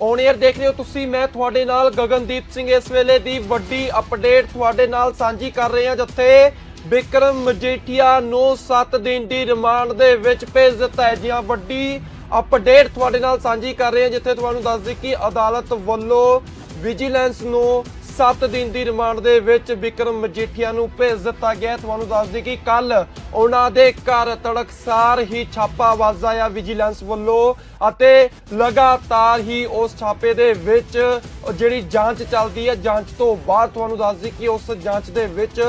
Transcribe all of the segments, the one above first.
On air ਦੇਖ ਰਹੇ ਹੋ ਤੁਸੀਂ, ਮੈਂ ਤੁਹਾਡੇ ਨਾਲ ਗਗਨਦੀਪ ਸਿੰਘ ਇਸ ਵੇਲੇ ਦੀ ਵੱਡੀ ਅਪਡੇਟ ਤੁਹਾਡੇ ਨਾਲ ਸਾਂਝੀ ਕਰ ਰਹੇ ਹਾਂ ਜਿੱਥੇ ਵਿਕਰਮ ਮਜੀਠੀਆ ਨੂੰ 7 ਦਿਨ ਦੀ ਰਿਮਾਂਡ ਦੇ ਵਿੱਚ ਭੇਜ ਦਿੱਤਾ ਹੈ। ਜੀ ਹਾਂ, ਵੱਡੀ ਅਪਡੇਟ ਤੁਹਾਡੇ ਨਾਲ ਸਾਂਝੀ ਕਰ ਰਹੇ ਹਾਂ ਜਿੱਥੇ ਤੁਹਾਨੂੰ ਦੱਸ ਦਈਏ ਕਿ ਅਦਾਲਤ ਵੱਲੋਂ ਵਿਜੀਲੈਂਸ ਨੂੰ 7 ਦਿਨ ਦੀ ਰਿਮਾਂਡ ਦੇ ਵਿੱਚ ਵਿਕਰਮ ਮਜੀਠੀਆ ਨੂੰ ਭੇਜ ਦਿੱਤਾ ਗਿਆ ਤੁਹਾਨੂੰ ਦੱਸ ਦਈਏ ਕਿ ਕੱਲ ਉਹਨਾਂ ਦੇ ਘਰ ਤੜਕਸਾਰ ਹੀ ਛਾਪਾ ਵਾਜਾਇਆ ਵਿਜੀਲੈਂਸ ਵੱਲੋਂ ਅਤੇ ਲਗਾਤਾਰ ਹੀ ਉਸ ਛਾਪੇ ਦੇ ਵਿੱਚ ਜਿਹੜੀ ਜਾਂਚ ਚੱਲਦੀ ਹੈ, ਜਾਂਚ ਤੋਂ ਬਾਅਦ ਤੁਹਾਨੂੰ ਦੱਸ ਦਈਏ ਕਿ ਉਸ ਜਾਂਚ ਦੇ ਵਿੱਚ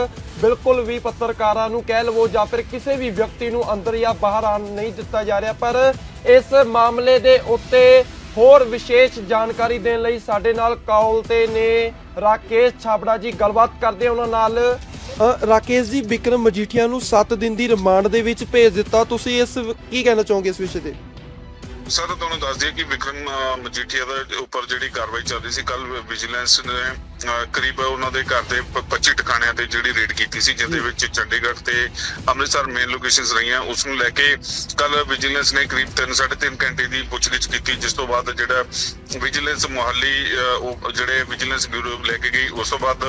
ਬਿਲਕੁਲ ਵੀ ਪੱਤਰਕਾਰਾਂ ਨੂੰ ਕਹਿ ਲਵੋ ਜਾਂ ਫਿਰ ਕਿਸੇ ਵੀ ਵਿਅਕਤੀ ਨੂੰ ਅੰਦਰ ਜਾਂ ਬਾਹਰ ਆਉਣ ਨਹੀਂ ਦਿੱਤਾ ਜਾ ਰਿਹਾ। ਪਰ ਇਸ ਮਾਮਲੇ ਦੇ ਉੱਤੇ ਹੋਰ ਵਿਸ਼ੇਸ਼ ਜਾਣਕਾਰੀ ਦੇਣ ਲਈ ਸਾਡੇ ਨਾਲ ਕਾਲ ਤੇ ਨੇ ਰਾਕੇਸ਼ ਛਾਬੜਾ ਜੀ। ਗੱਲਬਾਤ ਕਰਦੇ ਉਹਨਾਂ ਨਾਲ। ਰਾਕੇਸ਼ ਜੀ, ਵਿਕਰਮ ਮਜੀਠੀਆ ਨੂੰ 7 ਦਿਨ ਦੀ ਰਿਮਾਂਡ ਦੇ ਵਿੱਚ ਭੇਜ ਦਿੱਤਾ। ਤੁਸੀਂ ਇਸ, ਕੀ ਕਹਿਣਾ ਚਾਹੋਗੇ ਇਸ ਵਿਸ਼ੇ ਤੇ? ਸਰ ਤੁਹਾਨੂੰ ਦੱਸ ਦਈਏ ਕਿ ਵਿਕਰਮ ਮਜੀਠੀਆ ਦੇ ਉੱਪਰ ਜਿਹੜੀ ਕਾਰਵਾਈ ਚੱਲ ਰਹੀ ਸੀ ਕੱਲ ਵਿਜੀਲੈਂਸ ਨੇ ਕਰੀਬ ਉਹਨਾਂ ਦੇ ਘਰ ਦੇ ਪ- 25 ਟਿਕਾਣਿਆਂ ਤੇ ਜਿਹੜੀ ਰੇਡ ਕੀਤੀ ਸੀ ਜਿਹਦੇ ਵਿੱਚ ਚੰਡੀਗੜ੍ਹ ਤੇ ਅੰਮ੍ਰਿਤਸਰ ਮੇਨ ਲੋਕੇਸ਼ਨਸ ਰਹੀਆਂ। ਉਸ ਨੂੰ ਲੈ ਕੇ ਕੱਲ ਵਿਜੀਲੈਂਸ ਨੇ ਕਰੀਬ 3 3.5 ਘੰਟੇ ਦੀ ਪੁੱਛਗਿੱਛ ਕੀਤੀ ਜਿਸ ਤੋਂ ਬਾਅਦ ਜਿਹੜਾ ਵਿਜੀਲੈਂਸ ਮੁਹੱਲੀ ਉਹ ਜਿਹੜੇ ਵਿਜੀਲੈਂਸ ਬਿਊਰੋ ਲੈ ਕੇ ਗਈ ਉਸ ਤੋਂ ਬਾਅਦ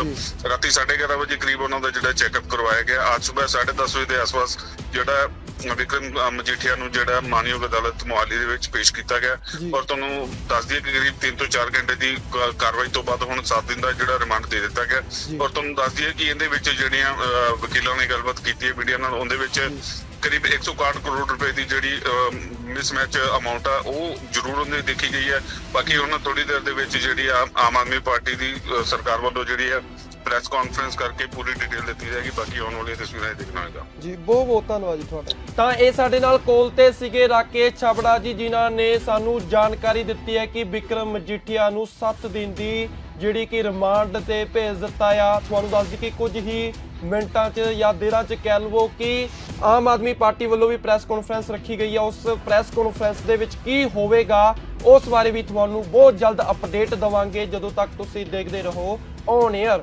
ਰਾਤੀ 11:30 ਵਜੇ ਕਰੀਬ ਉਹਨਾਂ ਦਾ ਜਿਹੜਾ ਚੈੱਕਅਪ ਕਰਵਾਇਆ ਗਿਆ। ਅੱਜ ਸਵੇਰ 10:30 ਵਜੇ ਦੇ ਆਸ-ਪਾਸ ਜਿਹੜਾ ਵਿਕਰਮ ਮਜੀਠੀਆ ਨੂੰ ਜਿਹੜਾ ਮਾਨਯੋਗ ਅਦਾਲਤ ਮੁਹਾਲੀ ਦੇ ਵਿੱਚ ਪੇਸ਼ ਕੀਤਾ ਗਿਆ। ਔਰ ਤੁਹਾਨੂੰ ਦੱਸ ਦਈਏ ਕਿ ਕਰੀਬ 3 ਤੋਂ 4 ਘੰਟੇ ਦੀ ਕਾਰਵਾਈ ਤੋਂ ਬਾਅਦ ਹੁਣ 7 ਦਿਨ ਦਾ ਜਿਹੜਾ ਰਿਮਾਂਡ ਦੇ ਦਿੱਤਾ ਗਿਆ। ਔਰ ਤੁਹਾਨੂੰ ਦੱਸ ਦਈਏ ਕਿ ਇਹਦੇ ਵਿੱਚ ਜਿਹੜੀਆਂ ਵਕੀਲਾਂ ਨੇ ਗੱਲਬਾਤ ਕੀਤੀ ਹੈ ਮੀਡੀਆ ਨਾਲ ਉਹਦੇ ਵਿੱਚ ਕਰੀਬ 161 ਕਰੋੜ ਰੁਪਏ ਦੀ ਜਿਹੜੀ ਮਿਸਮੈਚ ਅਮਾਉਂਟ ਆ ਉਹ ਜ਼ਰੂਰ ਉਹਨੇ ਦੇਖੀ ਗਈ ਹੈ ਬਾਕੀ ਉਹਨਾਂ ਥੋੜੀ ਦੇਰ ਦੇ ਵਿੱਚ ਜਿਹੜੀ ਆਮ ਆਦਮੀ ਪਾਰਟੀ ਦੀ ਸਰਕਾਰ ਵੱਲੋਂ ਜਿਹੜੀ ਹੈ ਪ੍ਰੈਸ ਕਾਨਫਰੰਸ ਕਰਕੇ ਪੂਰੀ ਡਿਟੇਲ ਦਿੱਤੀ ਜਾਏਗੀ ਬਾਕੀ ਆਉਣ ਵਾਲੀਆਂ ਤਸਵੀਰਾਂ 'ਚ ਦੇਖਣਾ ਹੋਏਗਾ ਜੀ ਬਹੁਤ ਬਹੁਤ ਧੰਨਵਾਦ ਜੀ ਤੁਹਾਡਾ। ਤਾਂ ਇਹ ਸਾਡੇ ਨਾਲ ਕੋਲ ਤੇ ਸੀਗੇ ਰਾਕੇਸ਼ ਛਾਬੜਾ ਜੀ ਜਿਨ੍ਹਾਂ ਨੇ ਸਾਨੂੰ ਜਾਣਕਾਰੀ ਦਿੱਤੀ ਹੈ ਕਿ ਵਿਕਰਮ ਮਜੀਠੀਆ ਨੂੰ 7 ਦਿਨ ਦੀ ਜਿਹੜੀ ਕਿ ਰਿਮਾਂਡ ਤੇ ਭੇਜ ਦਿੱਤਾ ਆ। ਤੁਹਾਨੂੰ ਦੱਸ ਦਈਏ ਕਿ ਕੁਝ ਹੀ ਮਿੰਟਾਂ 'ਚ ਜਾਂ ਦੇਰਾਂ 'ਚ ਕਹਿ ਲਵੋ ਕਿ ਆਮ ਆਦਮੀ ਪਾਰਟੀ ਵੱਲੋਂ ਵੀ ਪ੍ਰੈਸ ਕਾਨਫਰੰਸ ਰੱਖੀ ਗਈ ਹੈ ਉਸ ਪ੍ਰੈਸ ਕਾਨਫਰੰਸ ਦੇ ਵਿੱਚ ਕੀ ਹੋਵੇਗਾ ਉਸ ਬਾਰੇ ਵੀ ਤੁਹਾਨੂੰ ਬਹੁਤ ਜਲਦ ਅਪਡੇਟ ਦਵਾਂਗੇ। ਜਦੋਂ ਤੱਕ ਤੁਸੀਂ ਦੇਖਦੇ ਰਹੋ ਔਨ 에ਅਰ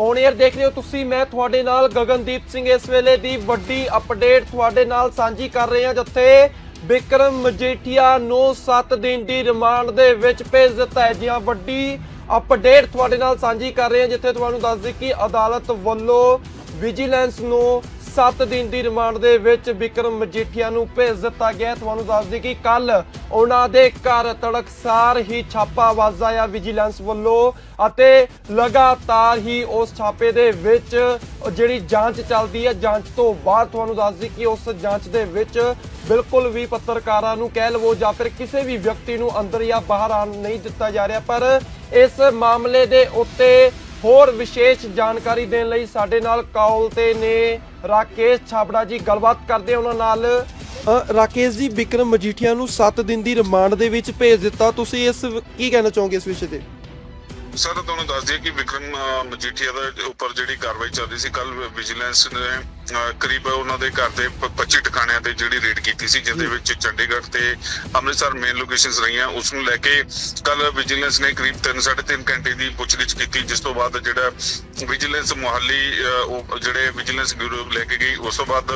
ਔਨ 에ਅਰ ਦੇਖ ਰਹੇ ਹੋ ਤੁਸੀਂ, ਮੈਂ ਤੁਹਾਡੇ ਨਾਲ ਗਗਨਦੀਪ ਸਿੰਘ ਇਸ ਵੇਲੇ ਦੀ ਵੱਡੀ ਅਪਡੇਟ ਤੁਹਾਡੇ ਨਾਲ ਸਾਂਝੀ ਕਰ ਰਹੇ ਹਾਂ, ਜਿੱਥੇ ਬਿਕਰਮ ਮਜੀਠੀਆ ਨੂੰ 7 ਦਿਨ ਦੀ ਰਿਮਾਂਡ ਦੇ ਵਿੱਚ ਭੇਜ ਦਿੱਤਾ ਹੈ। ਜੀ ਵੱਡੀ ਅਪਡੇਟ ਤੁਹਾਡੇ ਨਾਲ ਸਾਂਝੀ ਕਰ ਰਹੇ ਹਾਂ, ਜਿੱਥੇ ਤੁਹਾਨੂੰ ਦੱਸ ਦਈਏ ਕਿ ਅਦਾਲਤ ਵੱਲੋਂ ਵਿਜੀਲੈਂਸ ਨੂੰ 7 ਦਿਨ ਦੀ ਰਿਮਾਂਡ ਦੇ ਵਿੱਚ ਵਿਕਰਮ ਮਜੀਠੀਆ ਨੂੰ ਭੇਜ ਦਿੱਤਾ ਗਿਆ। ਤੁਹਾਨੂੰ ਦੱਸ ਦਈਏ ਕਿ ਕੱਲ ਉਹਨਾਂ ਦੇ ਘਰ ਤੜਕਸਾਰ ਹੀ ਛਾਪਾ ਵਾਜਾਇਆ ਵਿਜੀਲੈਂਸ ਵੱਲੋਂ ਅਤੇ ਲਗਾਤਾਰ ਹੀ ਉਸ ਛਾਪੇ ਦੇ ਵਿੱਚ ਜਿਹੜੀ ਜਾਂਚ ਚੱਲਦੀ ਹੈ, ਜਾਂਚ ਤੋਂ ਬਾਅਦ ਤੁਹਾਨੂੰ ਦੱਸ ਦਈਏ ਕਿ ਉਸ ਜਾਂਚ ਦੇ ਵਿੱਚ ਬਿਲਕੁਲ ਵੀ ਪੱਤਰਕਾਰਾਂ ਨੂੰ ਕਹਿ ਲਵੋ ਜਾਂ ਫਿਰ ਕਿਸੇ ਵੀ ਵਿਅਕਤੀ ਨੂੰ ਅੰਦਰ ਜਾਂ ਬਾਹਰ ਆਉਣ ਨਹੀਂ ਦਿੱਤਾ ਜਾ ਰਿਹਾ। ਪਰ ਇਸ ਮਾਮਲੇ ਦੇ ਉੱਤੇ ਹੋਰ ਵਿਸ਼ੇਸ਼ ਜਾਣਕਾਰੀ ਦੇਣ ਲਈ ਸਾਡੇ ਨਾਲ ਕਾਲ ਤੇ ਨੇ ਰਾਕੇਸ਼ ਛਾਬੜਾ ਜੀ, ਗੱਲਬਾਤ ਕਰਦੇ ਉਹਨਾਂ ਨਾਲ। ਰਾਕੇਸ਼ ਜੀ, ਵਿਕਰਮ ਮਜੀਠੀਆ ਨੂੰ 7 ਦਿਨ ਦੀ ਰਿਮਾਂਡ ਦੇ ਵਿੱਚ ਭੇਜ ਦਿੱਤਾ। ਤੁਸੀਂ ਇਸ, ਕੀ ਕਹਿਣਾ ਚਾਹੋਗੇ ਇਸ ਵਿਸ਼ੇ ਤੇ? ਸਰ ਤੁਹਾਨੂੰ ਦੱਸ ਦਈਏ ਕਿ ਵਿਕਰਮ ਮਜੀਠੀਆ ਦੇ ਉੱਪਰ ਜਿਹੜੀ ਕਾਰਵਾਈ ਚੱਲ ਰਹੀ ਸੀ ਕੱਲ ਵਿਜੀਲੈਂਸ ਨੇ ਕਰੀਬ ਉਹਨਾਂ ਦੇ ਘਰ ਦੇ ਪ- 25 ਟਿਕਾਣਿਆਂ ਤੇ ਜਿਹੜੀ ਰੇਡ ਕੀਤੀ ਸੀ ਜਿਹਦੇ ਵਿੱਚ ਚੰਡੀਗੜ੍ਹ ਤੇ ਅੰਮ੍ਰਿਤਸਰ ਮੇਨ ਲੋਕੇਸ਼ਨਸ ਰਹੀਆਂ। ਉਸ ਨੂੰ ਲੈ ਕੇ ਕੱਲ ਵਿਜੀਲੈਂਸ ਨੇ ਕਰੀਬ 3 3.5 ਘੰਟੇ ਦੀ ਪੁੱਛਗਿੱਛ ਕੀਤੀ ਜਿਸ ਤੋਂ ਬਾਅਦ ਜਿਹੜਾ ਵਿਜੀਲੈਂਸ ਮੁਹੱਲੀ ਉਹ ਜਿਹੜੇ ਵਿਜੀਲੈਂਸ ਬਿਊਰੋ ਲੈ ਕੇ ਗਈ ਉਸ ਤੋਂ ਬਾਅਦ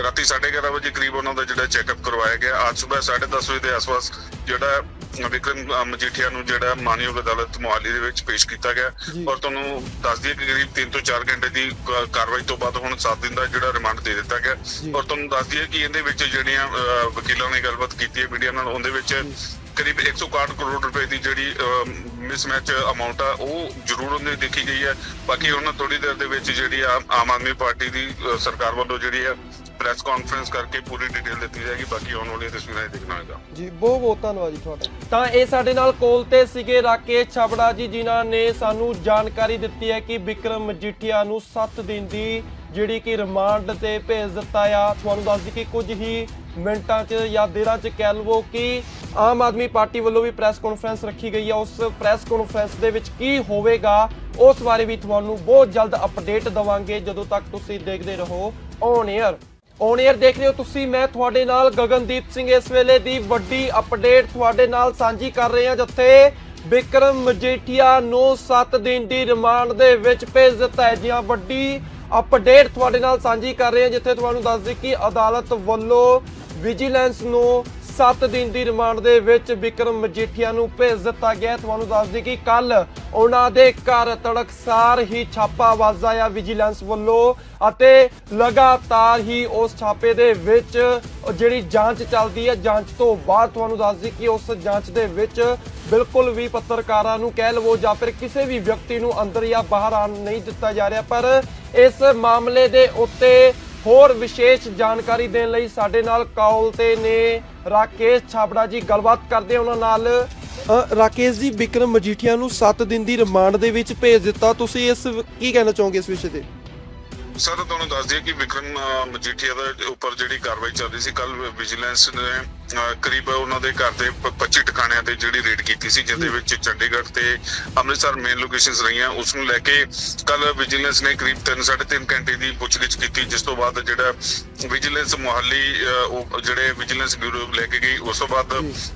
ਰਾਤੀ 11:30 ਵਜੇ ਕਰੀਬ ਉਹਨਾਂ ਦਾ ਜਿਹੜਾ ਚੈੱਕਅਪ ਕਰਵਾਇਆ ਗਿਆ। ਅੱਜ ਸਵੇਰ 10:30 ਵਜੇ ਦੇ ਆਸ-ਪਾਸ ਜਿਹੜਾ ਵਿਕਰਮ ਮਜੀਠੀਆ ਨੂੰ ਜਿਹੜਾ ਮਾਨਯੋਗ ਅਦਾਲਤ ਮੁਹਾਲੀ ਦੇ ਵਿੱਚ ਪੇਸ਼ ਕੀਤਾ ਗਿਆ ਜੀ। ਔਰ ਤੁਹਾਨੂੰ ਦੱਸ ਦਈਏ ਕਿ ਕਰੀਬ 3 ਤੋਂ 4 ਘੰਟੇ ਦੀ ਕ- ਕਾਰਵਾਈ ਤੋਂ ਬਾਅਦ ਹੁਣ 7 ਦਿਨ ਦਾ ਜਿਹੜਾ ਰਿਮਾਂਡ ਦੇ ਦਿੱਤਾ ਗਿਆ ਜੀ। ਔਰ ਤੁਹਾਨੂੰ ਦੱਸ ਦਈਏ ਕਿ ਇਹਦੇ ਵਿੱਚ ਜਿਹੜੀਆਂ ਵਕੀਲਾਂ ਨੇ ਗੱਲਬਾਤ ਕੀਤੀ ਹੈ ਮੀਡੀਆ ਨਾਲ ਉਹਦੇ ਵਿੱਚ ਕਰੀਬ 161 ਕਰੋੜ ਰੁਪਏ ਦੀ ਜਿਹੜੀ ਮਿਸਮੈਚ ਅਮਾਉਂਟ ਆ ਉਹ ਜ਼ਰੂਰ ਉਹਨੇ ਦੇਖੀ ਗਈ ਹੈ ਬਾਕੀ ਉਹਨਾਂ ਥੋੜੀ ਦੇਰ ਦੇ ਵਿੱਚ ਜਿਹੜੀ ਆ ਆਮ ਆਦਮੀ ਪਾਰਟੀ ਦੀ ਸਰਕਾਰ ਵੱਲੋਂ ਜਿਹੜੀ ਹੈ ਪ੍ਰੈਸ ਕਾਨਫਰੰਸ ਕਰਕੇ ਪੂਰੀ ਡਿਟੇਲ ਦਿੱਤੀ ਜਾਏਗੀ ਬਾਕੀ ਆਉਣ ਵਾਲੀਆਂ ਤਸਵੀਰਾਂ 'ਚ ਦੇਖਣਾ ਹੋਏਗਾ। ਜੀ ਬਹੁਤ ਬਹੁਤ ਧੰਨਵਾਦ ਜੀ ਤੁਹਾਡਾ। ਤਾਂ ਇਹ ਸਾਡੇ ਨਾਲ ਕੋਲ ਤੇ ਸੀਗੇ ਰਾਕੇਸ਼ ਛਾਬੜਾ ਜੀ ਜਿਨ੍ਹਾਂ ਨੇ ਸਾਨੂੰ ਜਾਣਕਾਰੀ ਦਿੱਤੀ ਹੈ ਕਿ ਵਿਕਰਮ ਮਜੀਠੀਆ ਨੂੰ 7 ਦਿਨ ਦੀ ਜਿਹੜੀ ਕਿ ਰਿਮਾਂਡ ਤੇ ਭੇਜ ਦਿੱਤਾ ਆ। ਤੁਹਾਨੂੰ ਦੱਸ ਦਈਏ ਕਿ ਕੁਝ ਹੀ ਮਿੰਟਾਂ 'ਚ ਜਾਂ ਦੇਰਾਂ 'ਚ ਕਹਿ ਲਵੋ ਕਿ ਆਮ ਆਦਮੀ ਪਾਰਟੀ ਵੱਲੋਂ ਵੀ ਪ੍ਰੈਸ ਕਾਨਫਰੰਸ ਰੱਖੀ ਗਈ ਹੈ ਉਸ ਪ੍ਰੈਸ ਕਾਨਫਰੰਸ ਦੇ ਵਿੱਚ ਕੀ ਹੋਵੇਗਾ ਉਸ ਬਾਰੇ ਵੀ ਤੁਹਾਨੂੰ ਬਹੁਤ ਜਲਦ ਅਪਡੇਟ ਦਵਾਂਗੇ। ਜਦੋਂ ਤੱਕ ਤੁਸੀਂ ਦੇਖਦੇ ਰਹੋ ਔਨ 에ਅਰ ਔਨ 에ਅਰ ਦੇਖ ਰਹੇ ਹੋ ਤੁਸੀਂ, ਮੈਂ ਤੁਹਾਡੇ ਨਾਲ ਗਗਨਦੀਪ ਸਿੰਘ ਇਸ ਵੇਲੇ ਦੀ ਵੱਡੀ ਅਪਡੇਟ ਤੁਹਾਡੇ ਨਾਲ ਸਾਂਝੀ ਕਰ ਰਹੇ ਹਾਂ, ਜਿੱਥੇ ਵਿਕਰਮ ਮਜੀਠੀਆ ਨੂੰ 7 ਦਿਨ ਦੀ ਰਿਮਾਂਡ ਦੇ ਵਿੱਚ ਭੇਜ ਦਿੱਤਾ ਹੈ। ਜੀ ਵੱਡੀ ਅਪਡੇਟ ਤੁਹਾਡੇ ਨਾਲ ਸਾਂਝੀ ਕਰ ਰਹੇ ਹਾਂ, ਜਿੱਥੇ ਤੁਹਾਨੂੰ ਦੱਸ ਦਈਏ ਕਿ ਅਦਾਲਤ ਵੱਲੋਂ ਵਿਜੀਲੈਂਸ ਨੂੰ 7 ਦਿਨ ਦੀ ਰਿਮਾਂਡ ਦੇ ਵਿੱਚ ਵਿਕਰਮ ਮਜੀਠੀਆ ਨੂੰ ਭੇਜ ਦਿੱਤਾ ਗਿਆ ਤੁਹਾਨੂੰ ਦੱਸ ਦਈਏ ਕਿ ਕੱਲ ਉਹਨਾਂ ਦੇ ਘਰ ਤੜਕਸਾਰ ਹੀ ਛਾਪਾ ਵਾਜਾ ਵਿਜੀਲੈਂਸ ਵੱਲੋਂ ਅਤੇ ਲਗਾਤਾਰ ਹੀ ਉਸ ਛਾਪੇ ਦੇ ਵਿੱਚ ਜਿਹੜੀ ਜਾਂਚ ਚੱਲਦੀ ਹੈ, ਜਾਂਚ ਤੋਂ ਬਾਅਦ ਤੁਹਾਨੂੰ ਦੱਸ ਦਈਏ ਕਿ ਉਸ ਜਾਂਚ ਦੇ ਵਿੱਚ ਬਿਲਕੁਲ ਵੀ ਪੱਤਰਕਾਰਾਂ ਨੂੰ ਕਹਿ ਲਵੋ ਜਾਂ ਫਿਰ ਕਿਸੇ ਵੀ ਵਿਅਕਤੀ ਨੂੰ ਅੰਦਰ ਜਾਂ ਬਾਹਰ ਆਉਣ ਨਹੀਂ ਦਿੱਤਾ ਜਾ ਰਿਹਾ। ਪਰ ਇਸ ਮਾਮਲੇ ਦੇ ਉੱਤੇ ਹੋਰ ਵਿਸ਼ੇਸ਼ ਜਾਣਕਾਰੀ ਦੇਣ ਲਈ ਸਾਡੇ ਨਾਲ ਕਾਲ ਤੇ ਨੇ ਰਾਕੇਸ਼ ਛਾਬੜਾ ਜੀ, ਗੱਲਬਾਤ ਕਰਦੇ ਉਹਨਾਂ ਨਾਲ। ਰਾਕੇਸ਼ ਜੀ, ਵਿਕਰਮ ਮਜੀਠੀਆ ਨੂੰ 7 ਦਿਨ ਦੀ ਰਿਮਾਂਡ ਦੇ ਵਿੱਚ ਭੇਜ ਦਿੱਤਾ। ਤੁਸੀਂ ਇਸ, ਕੀ ਕਹਿਣਾ ਚਾਹੋਗੇ ਇਸ ਵਿਸ਼ੇ ਤੇ? ਸਰ ਤੁਹਾਨੂੰ ਦੱਸ ਦਈਏ ਕਿ ਵਿਕਰਮ ਮਜੀਠੀਆ ਦੇ ਉੱਪਰ ਜਿਹੜੀ ਕਾਰਵਾਈ ਚੱਲ ਰਹੀ ਸੀ ਕੱਲ ਵਿਜੀਲੈਂਸ ਨੇ ਕਰੀਬ ਉਹਨਾਂ ਦੇ ਘਰ ਦੇ ਪ- 25 ਟਿਕਾਣਿਆਂ ਤੇ ਜਿਹੜੀ ਰੇਡ ਕੀਤੀ ਸੀ ਜਿਹਦੇ ਵਿੱਚ ਚੰਡੀਗੜ੍ਹ ਤੇ ਅੰਮ੍ਰਿਤਸਰ ਮੇਨ ਲੋਕੇਸ਼ਨਸ ਰਹੀਆਂ। ਉਸ ਨੂੰ ਲੈ ਕੇ ਕੱਲ ਵਿਜੀਲੈਂਸ ਨੇ ਕਰੀਬ 3 3.5 ਘੰਟੇ ਦੀ ਪੁੱਛਗਿੱਛ ਕੀਤੀ ਜਿਸ ਤੋਂ ਬਾਅਦ ਜਿਹੜਾ ਵਿਜੀਲੈਂਸ ਮੁਹੱਲੀ ਜਿਹੜੇ ਵਿਜੀਲੈਂਸ ਬਿਊਰੋ ਲੈ ਕੇ ਗਈ ਉਸ ਤੋਂ ਬਾਅਦ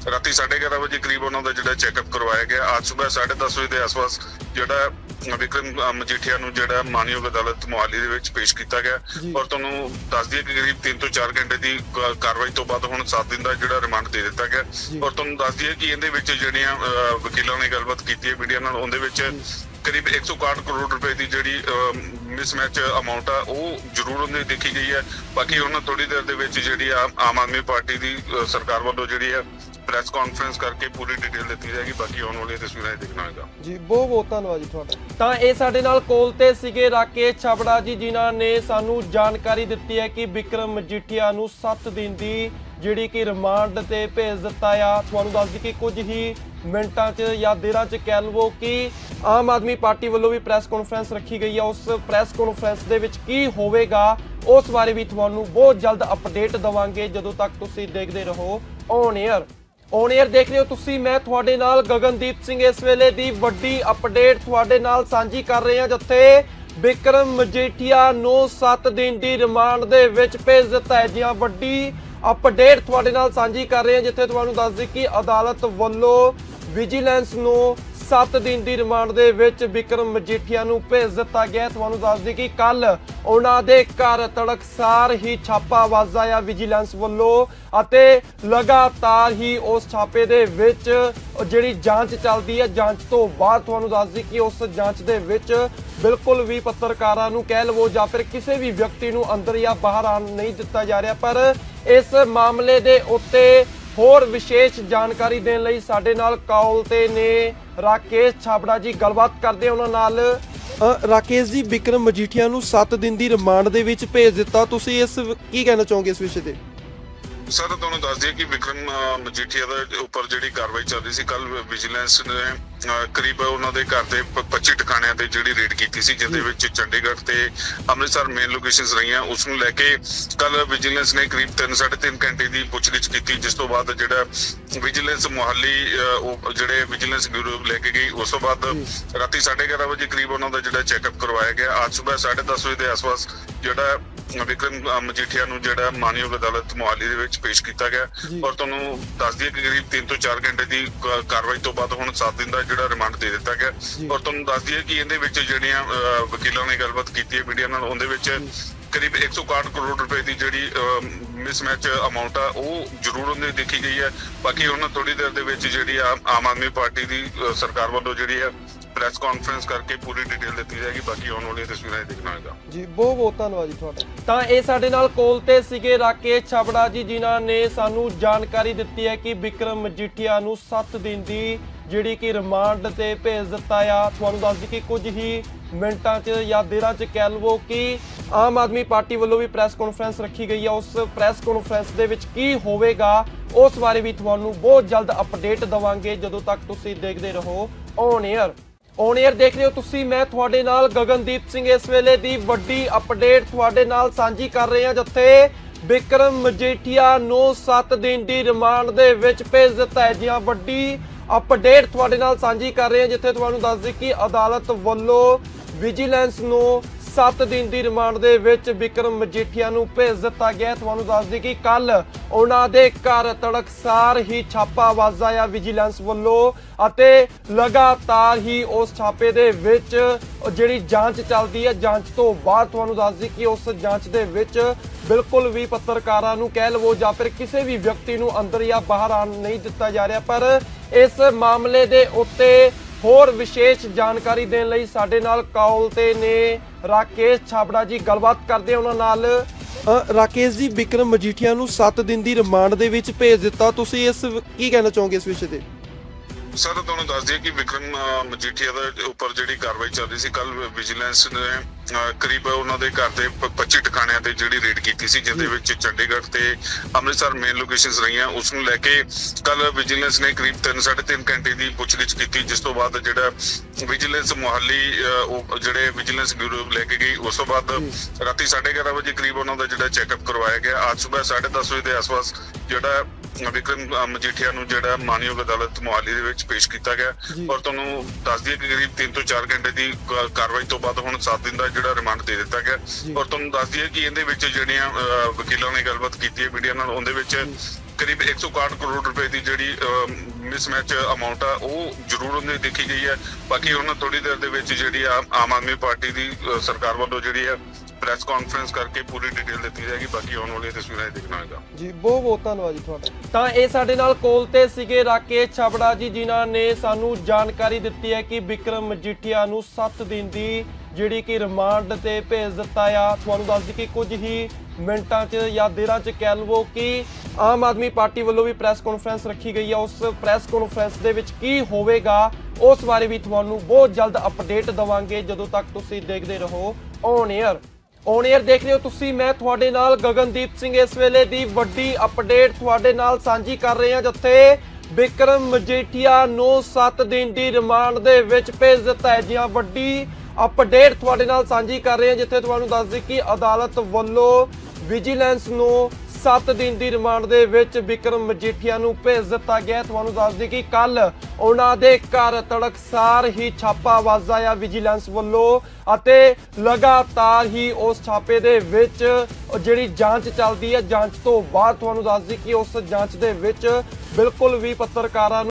ਰਾਤੀ 11:30 ਵਜੇ ਕਰੀਬ ਉਹਨਾਂ ਦਾ ਜਿਹੜਾ ਚੈੱਕਅਪ ਕਰਵਾਇਆ ਗਿਆ। ਅੱਜ ਸਵੇਰ 10:30 ਵਜੇ ਦੇ ਆਸ-ਪਾਸ ਜਿਹੜਾ ਵਿਕਰਮ ਮਜੀਠੀਆ ਨੂੰ ਜਿਹੜਾ ਮਾਨਯੋਗ ਅਦਾਲਤ ਮੁਹਾਲੀ ਦੇ ਵਿੱਚ ਪੇਸ਼ ਕੀਤਾ ਗਿਆ। ਔਰ ਤੁਹਾਨੂੰ ਦੱਸ ਦਈਏ ਕਿ ਕਰੀਬ 3 ਤੋਂ 4 ਘੰਟੇ ਦੀ ਕਾਰਵਾਈ ਤੋਂ ਬਾਅਦ ਹੁਣ 7 ਦਿਨ ਦਾ ਜਿਹੜਾ ਰਿਮਾਂਡ ਦੇ ਦਿੱਤਾ ਗਿਆ। ਔਰ ਤੁਹਾਨੂੰ ਦੱਸ ਦਈਏ ਕਿ ਇਹਦੇ ਵਿੱਚ ਜਿਹੜੀਆਂ ਵਕੀਲਾਂ ਨੇ ਗੱਲਬਾਤ ਕੀਤੀ ਹੈ ਮੀਡੀਆ ਨਾਲ ਉਹਦੇ ਵਿੱਚ ਕਰੀਬ 161 ਕਰੋੜ ਰੁਪਏ ਦੀ ਜਿਹੜੀ ਮਿਸਮੈਚ ਅਮਾਉਂਟ ਆ ਉਹ ਜ਼ਰੂਰ ਉਹਨੇ ਦੇਖੀ ਗਈ ਹੈ ਬਾਕੀ ਉਹਨਾਂ ਥੋੜੀ ਦੇਰ ਦੇ ਵਿੱਚ ਜਿਹੜੀ ਆਮ ਆਦਮੀ ਪਾਰਟੀ ਦੀ ਸਰਕਾਰ ਵੱਲੋਂ ਜਿਹੜੀ ਹੈ ਪ੍ਰੈਸ ਕਾਨਫਰੰਸ ਕਰਕੇ ਪੂਰੀ ਡਿਟੇਲ ਦਿੱਤੀ ਜਾਏਗੀ ਬਾਕੀ ਆਉਣ ਵਾਲੀਆਂ ਤਸਵੀਰਾਂ 'ਚ ਦੇਖਣਾ ਹੋਏਗਾ ਜੀ ਬਹੁਤ ਬਹੁਤ ਧੰਨਵਾਦ ਜੀ ਤੁਹਾਡਾ। ਤਾਂ ਇਹ ਸਾਡੇ ਨਾਲ ਕੋਲ ਤੇ ਸੀਗੇ ਰਾਕੇਸ਼ ਛਾਬੜਾ ਜੀ ਜਿਨ੍ਹਾਂ ਨੇ ਸਾਨੂੰ ਜਾਣਕਾਰੀ ਦਿੱਤੀ ਹੈ ਕਿ ਵਿਕਰਮ ਮਜੀਠੀਆ ਨੂੰ 7 ਦਿਨ ਦੀ ਜਿਹੜੀ ਕਿ ਰਿਮਾਂਡ ਤੇ ਭੇਜ ਦਿੱਤਾ ਆ। ਤੁਹਾਨੂੰ ਦੱਸ ਦਈਏ ਕਿ ਕੁਝ ਹੀ ਮਿੰਟਾਂ 'ਚ ਜਾਂ ਦੇਰਾਂ 'ਚ ਕਹਿ ਲਵੋ ਕਿ ਆਮ ਆਦਮੀ ਪਾਰਟੀ ਵੱਲੋਂ ਵੀ ਪ੍ਰੈਸ ਕਾਨਫਰੰਸ ਰੱਖੀ ਗਈ ਹੈ ਉਸ ਪ੍ਰੈਸ ਕਾਨਫਰੰਸ ਦੇ ਵਿੱਚ ਕੀ ਹੋਵੇਗਾ ਉਸ ਬਾਰੇ ਵੀ ਤੁਹਾਨੂੰ ਬਹੁਤ ਜਲਦ ਅਪਡੇਟ ਦਵਾਂਗੇ। ਜਦੋਂ ਤੱਕ ਤੁਸੀਂ ਦੇਖਦੇ ਰਹੋ ਔਨ 에ਅਰ ਔਨ 에ਅਰ ਦੇਖ ਰਹੇ ਹੋ ਤੁਸੀਂ, ਮੈਂ ਤੁਹਾਡੇ ਨਾਲ ਗਗਨਦੀਪ ਸਿੰਘ ਇਸ ਵੇਲੇ ਦੀ ਵੱਡੀ ਅਪਡੇਟ ਤੁਹਾਡੇ ਨਾਲ ਸਾਂਝੀ ਕਰ ਰਹੇ ਹਾਂ ਜਿੱਥੇ ਵਿਕਰਮ ਮਜੀਠੀਆ ਨੂੰ 7 ਦਿਨ ਦੀ ਰਿਮਾਂਡ ਦੇ ਵਿੱਚ ਭੇਜ ਦਿੱਤਾ ਹੈ। ਜੀ ਵੱਡੀ ਅਪਡੇਟ ਤੁਹਾਡੇ ਨਾਲ ਸਾਂਝੀ ਕਰ ਰਹੇ ਹਾਂ ਜਿੱਥੇ ਤੁਹਾਨੂੰ ਦੱਸ ਦਈ ਕਿ ਅਦਾਲਤ ਵੱਲੋਂ ਵਿਜੀਲੈਂਸ ਨੂੰ 7 ਦਿਨ ਦੀ ਰਿਮਾਂਡ ਦੇ ਵਿੱਚ ਵਿਕਰਮ ਮਜੀਠੀਆ ਨੂੰ ਭੇਜ ਦਿੱਤਾ ਗਿਆ। ਤੁਹਾਨੂੰ ਦੱਸ ਦਈ ਕਿ ਕੱਲ ਉਹਨਾਂ ਦੇ ਘਰ ਤੜਕਸਾਰ ਹੀ ਛਾਪਾ ਵਾਜਾ ਵਿਜੀਲੈਂਸ ਵੱਲੋਂ ਅਤੇ ਲਗਾਤਾਰ ਹੀ ਉਸ ਛਾਪੇ ਦੇ ਵਿੱਚ ਜਿਹੜੀ ਜਾਂਚ ਚੱਲਦੀ ਹੈ, ਜਾਂਚ ਤੋਂ ਬਾਅਦ ਤੁਹਾਨੂੰ ਦੱਸ ਦਈ ਕਿ ਉਸ ਜਾਂਚ ਦੇ ਵਿੱਚ ਬਿਲਕੁਲ ਵੀ ਪੱਤਰਕਾਰਾਂ ਨੂੰ ਕਹਿ ਲਵੋ ਜਾਂ ਫਿਰ ਕਿਸੇ ਵੀ ਵਿਅਕਤੀ ਨੂੰ ਅੰਦਰ ਜਾਂ ਬਾਹਰ ਆਉਣ ਨਹੀਂ ਦਿੱਤਾ ਜਾ ਰਿਹਾ। ਪਰ ਇਸ ਮਾਮਲੇ ਦੇ ਉੱਤੇ ਹੋਰ ਵਿਸ਼ੇਸ਼ ਜਾਣਕਾਰੀ ਦੇਣ ਲਈ ਸਾਡੇ ਨਾਲ ਕਾਲ ਤੇ ਨੇ ਰਾਕੇਸ਼ ਛਾਬੜਾ ਜੀ। ਗੱਲਬਾਤ ਕਰਦੇ ਉਹਨਾਂ ਨਾਲ। ਰਾਕੇਸ਼ ਜੀ, ਵਿਕਰਮ ਮਜੀਠੀਆ ਨੂੰ 7 ਦਿਨ ਦੀ ਰਿਮਾਂਡ ਦੇ ਵਿੱਚ ਭੇਜ ਦਿੱਤਾ। ਤੁਸੀਂ ਇਸ, ਕੀ ਕਹਿਣਾ ਚਾਹੋਗੇ ਇਸ ਵਿਸ਼ੇ ਤੇ? ਸਰ ਤੁਹਾਨੂੰ ਦੱਸ ਦਈਏ ਕਿ ਵਿਕਰਮ ਮਜੀਠੀਆ ਦੇ ਉੱਪਰ ਜਿਹੜੀ ਕਾਰਵਾਈ ਚੱਲ ਰਹੀ ਸੀ ਕੱਲ ਵਿਜੀਲੈਂਸ ਨੇ ਕਰੀਬ ਉਹਨਾਂ ਦੇ ਘਰ ਦੇ ਪ- 25 ਟਿਕਾਣਿਆਂ ਤੇ ਜਿਹੜੀ ਰੇਡ ਕੀਤੀ ਸੀ ਜਿਹਦੇ ਵਿੱਚ ਚੰਡੀਗੜ੍ਹ ਤੇ ਅੰਮ੍ਰਿਤਸਰ ਮੇਨ ਲੋਕੇਸ਼ਨਸ ਰਹੀਆਂ। ਉਸ ਨੂੰ ਲੈ ਕੇ ਕੱਲ ਵਿਜੀਲੈਂਸ ਨੇ ਕਰੀਬ 3 3.5 ਘੰਟੇ ਦੀ ਪੁੱਛਗਿੱਛ ਕੀਤੀ ਜਿਸ ਤੋਂ ਬਾਅਦ ਜਿਹੜਾ ਵਿਜੀਲੈਂਸ ਮੁਹੱਲੀ ਉਹ ਜਿਹੜੇ ਵਿਜੀਲੈਂਸ ਬਿਊਰੋ ਲੈ ਕੇ ਗਈ ਉਸ ਤੋਂ ਬਾਅਦ ਰਾਤੀ 11:30 ਵਜੇ ਕਰੀਬ ਉਹਨਾਂ ਦਾ ਜਿਹੜਾ ਚੈੱਕਅਪ ਕਰਵਾਇਆ ਗਿਆ। ਅੱਜ ਸਵੇਰ 10:30 ਵਜੇ ਦੇ ਆਸ-ਪਾਸ ਜਿਹੜਾ ਵਿਕਰਮ ਮਜੀਠੀਆ ਨੂੰ ਜਿਹੜਾ ਮਾਨਯੋਗ ਅਦਾਲਤ ਮੁਹਾਲੀ ਦੇ ਵਿੱਚ ਪੇਸ਼ ਕੀਤਾ ਗਿਆ। ਔਰ ਤੁਹਾਨੂੰ ਦੱਸ ਦਈਏ ਕਿ ਕਰੀਬ 3 ਤੋਂ 4 ਘੰਟੇ ਦੀ ਕਾਰਵਾਈ ਤੋਂ ਬਾਅਦ ਹੁਣ 7 ਦਿਨ ਦਾ ਜਿਹੜਾ ਰਿਮਾਂਡ ਦੇ ਦਿੱਤਾ ਗਿਆ। ਔਰ ਤੁਹਾਨੂੰ ਦੱਸ ਦਈਏ ਕਿ ਇਹਦੇ ਵਿੱਚ ਜਿਹੜੀਆਂ ਵਕੀਲਾਂ ਨੇ ਗੱਲਬਾਤ ਕੀਤੀ ਹੈ ਮੀਡੀਆ ਨਾਲ ਉਹਦੇ ਵਿੱਚ ਕਰੀਬ 161 ਕਰੋੜ ਰੁਪਏ ਦੀ ਜਿਹੜੀ ਮਿਸਮੈਚ ਅਮਾਉਂਟ ਆ ਉਹ ਜ਼ਰੂਰ ਉਹਨੇ ਦੇਖੀ ਗਈ ਹੈ ਬਾਕੀ ਉਹਨਾਂ ਥੋੜੀ ਦੇਰ ਦੇ ਵਿੱਚ ਜਿਹੜੀ ਆ ਆਮ ਆਦਮੀ ਪਾਰਟੀ ਦੀ ਸਰਕਾਰ ਵੱਲੋਂ ਜਿਹੜੀ ਹੈ ਪ੍ਰੈਸ ਕਾਨਫਰੰਸ ਕਰਕੇ ਪੂਰੀ ਡਿਟੇਲ ਦਿੱਤੀ ਜਾਏਗੀ ਬਾਕੀ ਆਉਣ ਵਾਲੀਆਂ ਤਸਵੀਰਾਂ 'ਚ ਦੇਖਣਾ ਹੋਏਗਾ ਜੀ ਬਹੁਤ ਬਹੁਤ ਧੰਨਵਾਦ ਜੀ ਤੁਹਾਡਾ। ਤਾਂ ਇਹ ਸਾਡੇ ਨਾਲ ਕੋਲ ਤੇ ਸੀਗੇ ਰਾਕੇਸ਼ ਛਾਬੜਾ ਜੀ ਜਿਨ੍ਹਾਂ ਨੇ ਸਾਨੂੰ ਜਾਣਕਾਰੀ ਦਿੱਤੀ ਹੈ ਕਿ ਵਿਕਰਮ ਮਜੀਠੀਆ ਨੂੰ 7 ਦਿਨ ਦੀ ਜਿਹੜੀ ਕਿ ਰਿਮਾਂਡ ਤੇ ਭੇਜ ਦਿੱਤਾ ਆ। ਤੁਹਾਨੂੰ ਦੱਸ ਦਈ ਕਿ ਕੁਝ ਹੀ ਮਿੰਟਾਂ 'ਚ ਜਾਂ ਦੇਰਾਂ 'ਚ ਕਹਿ ਲਵੋ ਕਿ ਆਮ ਆਦਮੀ ਪਾਰਟੀ ਵੱਲੋਂ ਵੀ ਪ੍ਰੈਸ ਕਾਨਫਰੰਸ ਰੱਖੀ ਗਈ ਹੈ ਉਸ ਪ੍ਰੈਸ ਕਾਨਫਰੰਸ ਦੇ ਵਿੱਚ ਕੀ ਹੋਵੇਗਾ ਉਸ ਬਾਰੇ ਵੀ ਤੁਹਾਨੂੰ ਬਹੁਤ ਜਲਦ ਅਪਡੇਟ ਦਵਾਂਗੇ। ਜਦੋਂ ਤੱਕ ਤੁਸੀਂ ਦੇਖਦੇ ਰਹੋ ਔਨ 에ਅਰ ਔਨ 에ਅਰ ਦੇਖ ਰਹੇ ਹੋ ਤੁਸੀਂ, ਮੈਂ ਤੁਹਾਡੇ ਨਾਲ ਗਗਨਦੀਪ ਸਿੰਘ ਇਸ ਵੇਲੇ ਦੀ ਵੱਡੀ ਅਪਡੇਟ ਤੁਹਾਡੇ ਨਾਲ ਸਾਂਝੀ ਕਰ ਰਹੇ ਹਾਂ ਜਿੱਥੇ ਬਿਕਰਮ ਮਜੀਠੀਆ ਨੂੰ 7 ਦਿਨ ਦੀ ਰਿਮਾਂਡ ਦੇ ਵਿੱਚ ਭੇਜ ਦਿੱਤਾ ਹੈ। ਜੀ ਵੱਡੀ ਅਪਡੇਟ ਤੁਹਾਡੇ ਨਾਲ ਸਾਂਝੀ ਕਰ ਰਹੇ ਹਾਂ, ਜਿੱਥੇ ਤੁਹਾਨੂੰ ਦੱਸ ਦਈ ਕਿ ਅਦਾਲਤ ਵੱਲੋਂ ਵਿਜੀਲੈਂਸ ਨੂੰ 7 ਦਿਨ ਦੀ ਰਿਮਾਂਡ ਦੇ ਵਿੱਚ ਵਿਕਰਮ ਮਜੀਠੀਆ ਨੂੰ ਭੇਜ ਦਿੱਤਾ ਗਿਆ ਤੁਹਾਨੂੰ ਦੱਸ ਦਈਏ ਕਿ ਕੱਲ ਉਹਨਾਂ ਦੇ ਘਰ ਤੜਕਸਾਰ ਹੀ ਛਾਪਾ ਵਾਜਾਇਆ ਵਿਜੀਲੈਂਸ ਵੱਲੋਂ ਅਤੇ ਲਗਾਤਾਰ ਹੀ ਉਸ ਛਾਪੇ ਦੇ ਵਿੱਚ ਜਿਹੜੀ ਜਾਂਚ ਚੱਲਦੀ ਹੈ, ਜਾਂਚ ਤੋਂ ਬਾਅਦ ਤੁਹਾਨੂੰ ਦੱਸ ਦਈਏ ਕਿ ਉਸ ਜਾਂਚ ਦੇ ਵਿੱਚ ਬਿਲਕੁਲ ਵੀ ਪੱਤਰਕਾਰਾਂ ਨੂੰ ਕਹਿ ਲਵੋ ਜਾਂ ਫਿਰ ਕਿਸੇ ਵੀ ਵਿਅਕਤੀ ਨੂੰ ਅੰਦਰ ਜਾਂ ਬਾਹਰ ਆਉਣ ਨਹੀਂ ਦਿੱਤਾ ਜਾ ਰਿਹਾ। ਪਰ ਇਸ ਮਾਮਲੇ ਦੇ ਉੱਤੇ ਹੋਰ ਵਿਸ਼ੇਸ਼ ਜਾਣਕਾਰੀ ਦੇਣ ਲਈ ਸਾਡੇ ਨਾਲ ਕਾਲ ਤੇ ਨੇ ਰਾਕੇਸ਼ ਛਾਬੜਾ ਜੀ, ਗੱਲਬਾਤ ਕਰਦੇ ਉਹਨਾਂ ਨਾਲ। ਰਾਕੇਸ਼ ਜੀ, ਵਿਕਰਮ ਮਜੀਠੀਆ ਨੂੰ 7 ਦਿਨ ਦੀ ਰਿਮਾਂਡ ਦੇ ਵਿੱਚ ਭੇਜ ਦਿੱਤਾ। ਤੁਸੀਂ ਇਸ, ਕੀ ਕਹਿਣਾ ਚਾਹੋਗੇ ਇਸ ਵਿਸ਼ੇ ਤੇ? ਸਰ ਤੁਹਾਨੂੰ ਦੱਸ ਦਈਏ ਕਿ ਵਿਕਰਮ ਮਜੀਠੀਆ ਦੇ ਉੱਪਰ ਜਿਹੜੀ ਕਾਰਵਾਈ ਚੱਲ ਰਹੀ ਸੀ ਕੱਲ ਵਿਜੀਲੈਂਸ ਨੇ ਕਰੀਬ ਉਹਨਾਂ ਦੇ ਘਰ ਦੇ ਪ- 25 ਟਿਕਾਣਿਆਂ ਤੇ ਜਿਹੜੀ ਰੇਡ ਕੀਤੀ ਸੀ ਜਿਹਦੇ ਵਿੱਚ ਚੰਡੀਗੜ੍ਹ ਤੇ ਅੰਮ੍ਰਿਤਸਰ ਮੇਨ ਲੋਕੇਸ਼ਨਸ ਰਹੀਆਂ। ਉਸ ਨੂੰ ਲੈ ਕੇ ਕੱਲ ਵਿਜੀਲੈਂਸ ਨੇ ਕਰੀਬ 3.5 ਘੰਟੇ ਦੀ ਪੁੱਛਗਿੱਛ ਕੀਤੀ ਜਿਸ ਤੋਂ ਬਾਅਦ ਜਿਹੜਾ ਵਿਜੀਲੈਂਸ ਮੁਹੱਲੀ ਉਹ ਜਿਹੜੇ ਵਿਜੀਲੈਂਸ ਬਿਊਰੋ ਲੈ ਕੇ ਗਈ ਉਸ ਤੋਂ ਬਾਅਦ ਰਾਤੀ 11:30 ਵਜੇ ਕਰੀਬ ਉਹਨਾਂ ਦਾ ਜਿਹੜਾ ਚੈੱਕਅਪ ਕਰਵਾਇਆ ਗਿਆ। ਅੱਜ ਸਵੇਰ 10:30 ਵਜੇ ਦੇ ਆਸ-ਪਾਸ ਜਿਹੜਾ ਵਿਕਰਮ ਮਜੀਠੀਆ ਨੂੰ ਜਿਹੜਾ ਮਾਨਯੋਗ ਅਦਾਲਤ ਮੁਹਾਲੀ ਦੇ ਵਿੱਚ ਪੇਸ਼ ਕੀਤਾ ਗਿਆ। ਔਰ ਤੁਹਾਨੂੰ ਦੱਸ ਦਈਏ ਕਿ ਕਰੀਬ 3 ਤੋਂ 4 ਘੰਟੇ ਦੀ ਕਾਰਵਾਈ ਤੋਂ ਬਾਅਦ ਹੁਣ 7 ਦਿਨ ਦਾ ਜਿਹੜਾ ਰਿਮਾਂਡ ਦੇ ਦਿੱਤਾ ਗਿਆ। ਔਰ ਤੁਹਾਨੂੰ ਦੱਸ ਦਈਏ ਕਿ ਇਹਦੇ ਵਿੱਚ ਜਿਹੜੀਆਂ ਵਕੀਲਾਂ ਨੇ ਗੱਲਬਾਤ ਕੀਤੀ ਹੈ ਮੀਡੀਆ ਨਾਲ ਉਹਦੇ ਵਿੱਚ ਕਰੀਬ 161 ਕਰੋੜ ਰੁਪਏ ਦੀ ਜਿਹੜੀ ਮਿਸਮੈਚ ਅਮਾਉਂਟ ਆ ਉਹ ਜ਼ਰੂਰ ਉਹਨੇ ਦੇਖੀ ਗਈ ਹੈ ਬਾਕੀ ਉਹਨਾਂ ਥੋੜੀ ਦੇਰ ਦੇ ਵਿੱਚ ਜਿਹੜੀ ਆਮ ਆਦਮੀ ਪਾਰਟੀ ਦੀ ਸਰਕਾਰ ਵੱਲੋਂ ਜਿਹੜੀ ਹੈ ਪ੍ਰੈਸ ਕਾਨਫਰੰਸ ਕਰਕੇ ਪੂਰੀ ਡਿਟੇਲ ਦਿੱਤੀ ਜਾਏਗੀ ਬਾਕੀ ਆਉਣ ਵਾਲੀਆਂ ਤਸਵੀਰਾਂ ਇਹ ਦੇਖਣਾ ਹੋਏਗਾ ਜੀ ਬਹੁਤ ਬਹੁਤ ਧੰਨਵਾਦ ਜੀ ਤੁਹਾਡਾ। ਤਾਂ ਇਹ ਸਾਡੇ ਨਾਲ ਕੋਲ ਤੇ ਸੀਗੇ ਰਾਕੇਸ਼ ਛਾਬੜਾ ਜੀ ਜਿਨ੍ਹਾਂ ਨੇ ਸਾਨੂੰ ਜਾਣਕਾਰੀ ਦਿੱਤੀ ਹੈ ਕਿ ਵਿਕਰਮ ਮਜੀਠੀਆ ਨੂੰ 7 ਦਿਨ ਦੀ ਜਿਹੜੀ ਕਿ ਰਿਮਾਂਡ ਤੇ ਭੇਜ ਦਿੱਤਾ ਆ। ਤੁਹਾਨੂੰ ਦੱਸ ਦਈਏ ਕਿ ਕੁਝ ਹੀ ਮਿੰਟਾਂ 'ਚ ਜਾਂ ਦੇਰਾਂ 'ਚ ਕਹਿ ਲਵੋ ਕਿ ਆਮ ਆਦਮੀ ਪਾਰਟੀ ਵੱਲੋਂ ਵੀ ਪ੍ਰੈਸ ਕਾਨਫਰੰਸ ਰੱਖੀ ਗਈ ਹੈ। ਉਸ ਪ੍ਰੈਸ ਕਾਨਫਰੰਸ ਦੇ ਵਿੱਚ ਕੀ ਹੋਵੇਗਾ ਉਸ ਬਾਰੇ ਵੀ ਤੁਹਾਨੂੰ ਬਹੁਤ ਜਲਦ ਅਪਡੇਟ ਦਵਾਂਗੇ। ਜਦੋਂ ਤੱਕ ਤੁਸੀਂ ਦੇਖਦੇ ਰਹੋ ਔਨ 에ਅਰ ਔਨ 에ਅਰ ਦੇਖ ਰਹੇ ਹੋ ਤੁਸੀਂ, ਮੈਂ ਤੁਹਾਡੇ ਨਾਲ ਗਗਨਦੀਪ ਸਿੰਘ ਇਸ ਵੇਲੇ ਦੀ ਵੱਡੀ ਅਪਡੇਟ ਤੁਹਾਡੇ ਨਾਲ ਸਾਂਝੀ ਕਰ ਰਹੇ ਹਾਂ, ਜਿੱਥੇ ਵਿਕਰਮ ਮਜੀਠੀਆ ਨੂੰ 7 ਦਿਨ ਦੀ ਰਿਮਾਂਡ ਦੇ ਵਿੱਚ ਭੇਜ ਦਿੱਤਾ ਹੈ। ਜੀ ਵੱਡੀ ਅਪਡੇਟ ਤੁਹਾਡੇ ਨਾਲ ਸਾਂਝੀ ਕਰ ਰਹੇ ਹਾਂ, ਜਿੱਥੇ ਤੁਹਾਨੂੰ ਦੱਸ ਦਈਏ ਕਿ ਅਦਾਲਤ ਵੱਲੋਂ ਵਿਜੀਲੈਂਸ ਨੂੰ 7 ਦਿਨ ਦੀ ਰਿਮਾਂਡ ਦੇ ਵਿੱਚ ਵਿਕਰਮ ਮਜੀਠੀਆ ਨੂੰ ਭੇਜ ਦਿੱਤਾ ਗਿਆ ਤੁਹਾਨੂੰ ਦੱਸ ਦਈਏ ਕਿ ਕੱਲ ਉਹਨਾਂ ਦੇ ਘਰ ਤੜਕਸਾਰ ਹੀ ਛਾਪਾ ਵਾਜਾਇਆ ਵਿਜੀਲੈਂਸ ਵੱਲੋਂ ਅਤੇ ਲਗਾਤਾਰ ਹੀ ਉਸ ਛਾਪੇ ਦੇ ਵਿੱਚ ਜਿਹੜੀ ਜਾਂਚ ਚੱਲਦੀ ਹੈ, ਜਾਂਚ ਤੋਂ ਬਾਅਦ ਤੁਹਾਨੂੰ ਦੱਸ ਦਈਏ ਕਿ ਉਸ ਜਾਂਚ ਦੇ ਵਿੱਚ ਬਿਲਕੁਲ ਵੀ ਪੱਤਰਕਾਰਾਂ ਨੂੰ